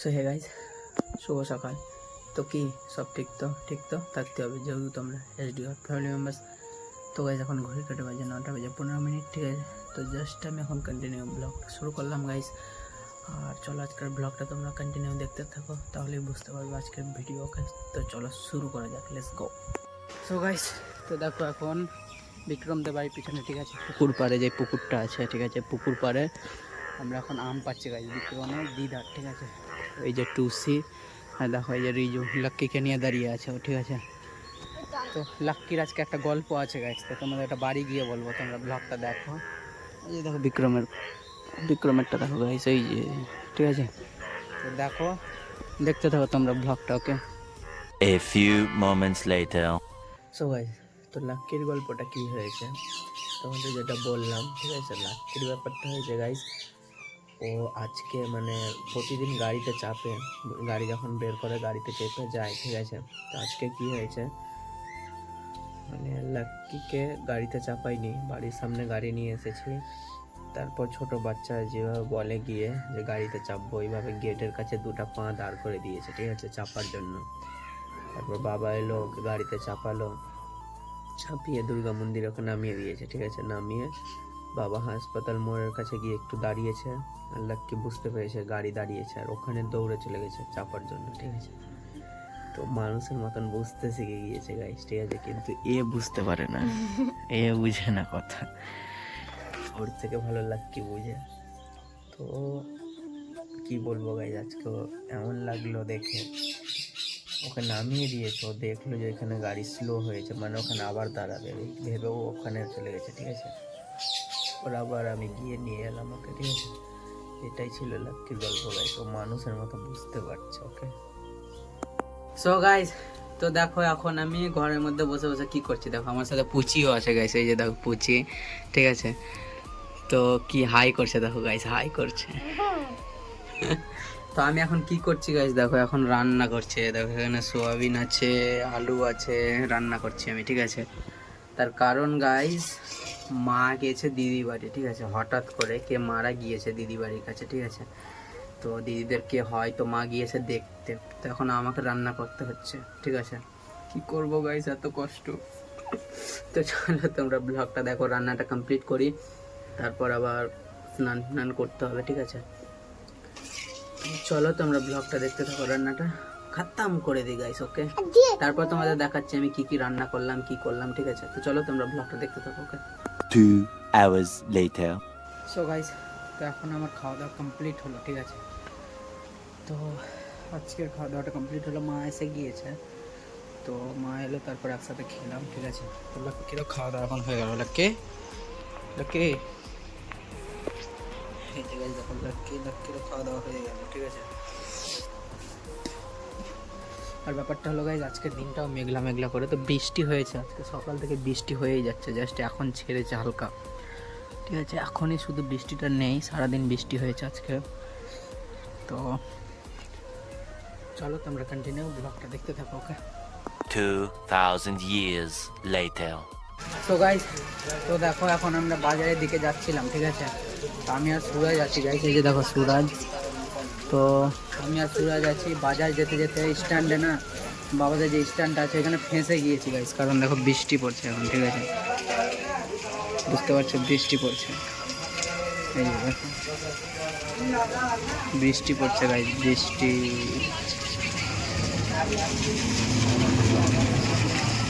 So hey guys শুভ সকাল। তো কি, সব ঠিক তো? ঠিক তো? থাকতে হবে, যেহেতু তোমরা এসডি আর ফ্যামিলি মেম্বার্স তো গাইজ এখন ঘড়ি কাটে বাজে নটা বাজে পনেরো মিনিট, ঠিক আছে? তো জাস্ট আমি এখন কন্টিনিউ ব্লগটা শুরু করলাম গাইজ আর চলো আজকের ব্লগটা তোমরা কন্টিনিউ দেখতে থাকো, তাহলেই বুঝতে পারবে আজকের ভিডিও তো চলো শুরু করা যাক লেটস গো সো গাইজ তো দেখো এখন বিক্রমদের বাড়ির পিছনে, ঠিক আছে? পুকুর পাড়ে যে পুকুরটা আছে, ঠিক আছে? পুকুর পাড়ে আমরা এখন আম পাচ্ছি গাছ বিক্রমের দিদার, ঠিক আছে? এই যে টুসি আর দেখো এই যে রিজু লাক্কিকে নিয়ে দাঁড়িয়ে আছে ও ঠিক আছে? তো লাক্কির আজকে একটা গল্প আছে গাছ তো তোমাদের একটা বাড়ি গিয়ে বলব তোমরা ব্লগটা দেখো। এই যে দেখো বিক্রমের বিক্রমেরটা দেখো গাইস এই যে ঠিক আছে? তো দেখো দেখতে থাকো তোমরা ব্লগটা okay A few moments later. So guys তো লাক্কির গল্পটা কি হয়েছে? তোমাদের যেটা বললাম ঠিক আছে? লাক্কির ব্যাপারটা হয়েছে গাইস ও আজকে মানে প্রতিদিন গাড়িতে চাপে, গাড়ি যখন বের করে গাড়িতে চেপে যায়, ঠিক আছে? তো আজকে কি হয়েছে? মানে লাক্কিকে গাড়িতে চাপাইনি, বাড়ির সামনে গাড়ি নিয়ে এসেছি। তারপর ছোট বাচ্চা যেভাবে বলে গিয়ে যে গাড়িতে চাপবো ওইভাবে গেটের কাছে দুটো পা দাঁড় করে দিয়েছে, ঠিক আছে, চাপার জন্য। তারপর বাবা এলো গাড়িতে চাপালো, চাপিয়ে দুর্গা মন্দির ওকে নামিয়ে দিয়েছে, ঠিক আছে, নামিয়ে বাবা হাসপাতাল মোড়ের কাছে গিয়ে একটু দাঁড়িয়েছে। আল্লাহ কি বুঝতে পেরেছে, গাড়ি দাঁড়িয়েছে আর ওখানে দৌড়ে চলে গেছে চাপার জন্য, ঠিক আছে? তো মানুষের মতন বুঝতে শিখে গিয়েছে গাইস ঠিক আছে? কিন্তু এ বুঝতে পারে না। এ বুঝে না কথা। ওর থেকে ভালো লাক্কি বুঝে? তো কি বলব গাইজ আজকে এমন লাগল দেখে। ওকে নামিয়ে দিয়েছে, ও দেখল যে এখানে গাড়ি স্লো হয়েছে মানে ওখানে আবার দাঁড়াবে। ভেবেও ওখানে চলে গেছে, ঠিক আছে? ওর আবার আমি গিয়ে নিয়ে এলাম ওকে, ঠিক আছে? এটাই ছিল লাক্কির গল্প গাইজ ও মানুষের মতো বুঝতে পারছে, ওকে? সো গাইজ তো দেখো এখন আমি ঘরের মধ্যে বসে বসে কি করছি? দেখো, আমার সাথে পুচিও আছে গাইস এই যে দেখো, পুচি, ঠিক আছে? তো কি হাই করছে, দেখো গাইস হাই করছে। তো আমি এখন কি করছি গাইস দেখো, এখন রান্না করছে। দেখো, এখানে সোয়াবিন আছে, আলু আছে, রান্না করছি আমি, ঠিক আছে? তার কারণ গাইস মা গিয়েছে দিদি বাড়ি, ঠিক আছে? হঠাৎ করে কে মারা গিয়েছে দিদি বাড়ির কাছে, ঠিক আছে? তো দিদিদের কে হয় তো মা গিয়েছে দেখতে। তো এখন আমাকে রান্না করতে হচ্ছে, ঠিক আছে? কি করব গাইস এত কষ্ট। তো চলো তোমরা ব্লগটা দেখো, রান্নাটা কমপ্লিট করি। তারপর আবার স্নান স্নান করতে হবে, ঠিক আছে? চলো তোমরা ব্লগটা দেখতে থাকো, রান্নাটা। খাতাম করে দিই গাইস ওকে তারপর তোমাদের দেখাচ্ছি আমি কি কি রান্না করলাম কি করলাম ঠিক আছে? তো চলো তোমরা ব্লগটা দেখতে থাকো okay Two hours later. So guys তো এখন আমার খাওয়া দাওয়া কমপ্লিট হলো ঠিক আছে? তো আজকের খাওয়া দাওয়াটা কমপ্লিট হলো মা এসে গিয়েছে। তো মা এলো তারপর একসাথে খেলাম ঠিক আছে? তো লাক্কিরও খাওয়া দাওয়া এখন হয়ে গেল? লাক্কি এই যে guys দেখো লাক্কি লাক্কিরও খাওয়া দাওয়া হয়ে গেল ঠিক আছে? আর ব্যাপারটা হলো গাইজ আজকের দিনটাও মেঘলা মেঘলা করে তো বৃষ্টি হয়েছে আজকে সকাল থেকে বৃষ্টি হয়েই যাচ্ছে জাস্ট এখন ছেড়েছে হালকা। ঠিক আছে এখনই শুধু বৃষ্টিটা নেই সারাদিন বৃষ্টি হয়েছে আজকে। তো চলো তোমরা কন্টিনিউ ব্লগটা দেখতে থাকো ওকে years later. তো গাইজ তো দেখো এখন আমরা বাজারের দিকে যাচ্ছিলাম ঠিক আছে? তো আমি আর সুরাজ আছি গাইজ এই যে দেখো সুরাজ। তো আমি আর সুরাজ আছি বাজার যেতে যেতে স্ট্যান্ডে না, বাবাদের যে স্ট্যান্ডটা আছে, এখানে ফেঁসে গিয়েছি গাইজ কারণ দেখো বৃষ্টি পড়ছে এখন, ঠিক আছে? বুঝতে পারছ, বৃষ্টি পড়ছে। এই বৃষ্টি পড়ছে গাইজ বৃষ্টি।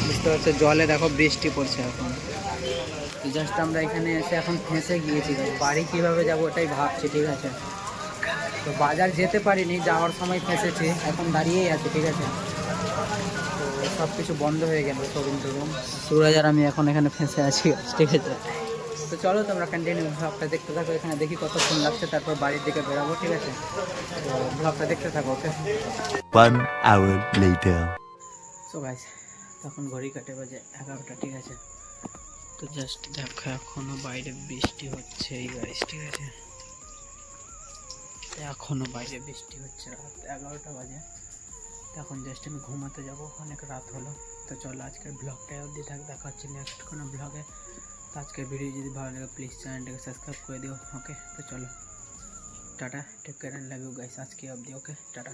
বুঝতে পারছ, জলে দেখো বৃষ্টি পড়ছে এখন। জাস্ট আমরা এখানে এসে এখন ফেঁসে গিয়েছি বাড়ি কীভাবে যাব ওটাই ভাবছি, ঠিক আছে? তো বাজার যেতে পারিনি যাওয়ার সময় ফেঁসেছি এখন দাঁড়িয়েই আছে ঠিক আছে? তো সব কিছু বন্ধ হয়ে গেল শোরুম টোরুম। সুরাজ আর আমি এখন এখানে ফেঁসে আছি ঠিক আছে? তো চলো তোমরা কন্টিনিউ ব্লগটা দেখতে থাকো এখানে দেখি কতক্ষণ লাগছে তারপর বাড়ির দিকে বেরাবো ঠিক আছে? তো ব্লগটা দেখতে থাকো ওকে সো গাইস তখন ঘড়ি কাটে বাজে এগারোটা ঠিক আছে? তো জাস্ট দেখো এখনও বাইরে বৃষ্টি হচ্ছে এই গাইস ঠিক আছে? এখনও বাইরে বৃষ্টি হচ্ছে, রাত এগারোটা বাজে। তখন জাস্ট আমি ঘুমাতে যাব, অনেক রাত হলো। তো চলো আজকের ব্লগটাই অবধি থাক, দেখা হচ্ছে নেক্সট কোনো ব্লগে তো আজকের ভিডিও যদি ভালো লাগে প্লিজ চ্যানেলটাকে সাবস্ক্রাইব করে দিও ওকে তো চলো, ta-ta take care and love you guys আজকে অবধি ওকে টাটা।